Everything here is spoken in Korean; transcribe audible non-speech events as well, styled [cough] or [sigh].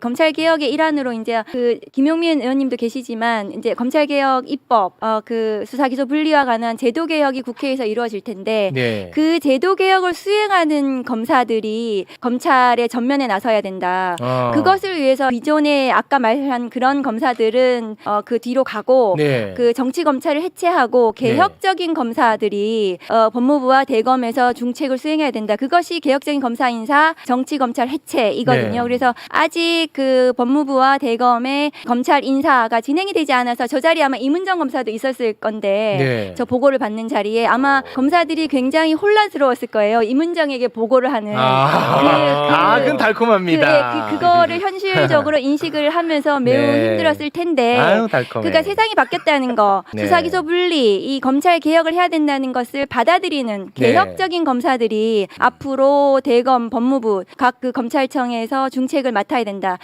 검찰 개혁의 일환으로 이제 그 김용민 의원님도 계시지만 이제 검찰 개혁 입법 어 그 수사 기소 분리와 관한 제도 개혁이 국회에서 이루어질 텐데 네. 그 제도 개혁을 수행하는 검사들이 검찰의 전면에 나서야 된다. 어. 그것을 위해서 기존에 아까 말한 그런 검사들은 어, 그 뒤로 가고 네. 그 정치 검찰을 해체하고 개혁적인 검사들이 어, 법무부와 대검에서 중책을 수행해야 된다. 그것이 개혁적인 검사 인사, 정치 검찰 해체이거든요. 네. 그래서 아직 그 법무부와 대검의 검찰 인사가 진행이 되지 않아서 저 자리에 아마 이문정 검사도 있었을 건데 네. 저 보고를 받는 자리에 아마 검사들이 굉장히 혼란스러웠을 거예요. 이문정에게 보고를 하는 아, 그- 그- 아, 그건 그, 달콤합니다. 예, 그, 그거를 [laughs] 현실적으로 인식을 하면서 매우 네. 힘들었을 텐데 아유, 달콤해. 그러니까 세상이 바뀌었다는 거, [laughs] 네. 수사기소 분리, 이 검찰 개혁을 해야 된다는 것을 받아들이는 네. 개혁적인 검사들이 앞으로 대검, 법무부 각 그 검찰청에서 중책을 맡아야 된다.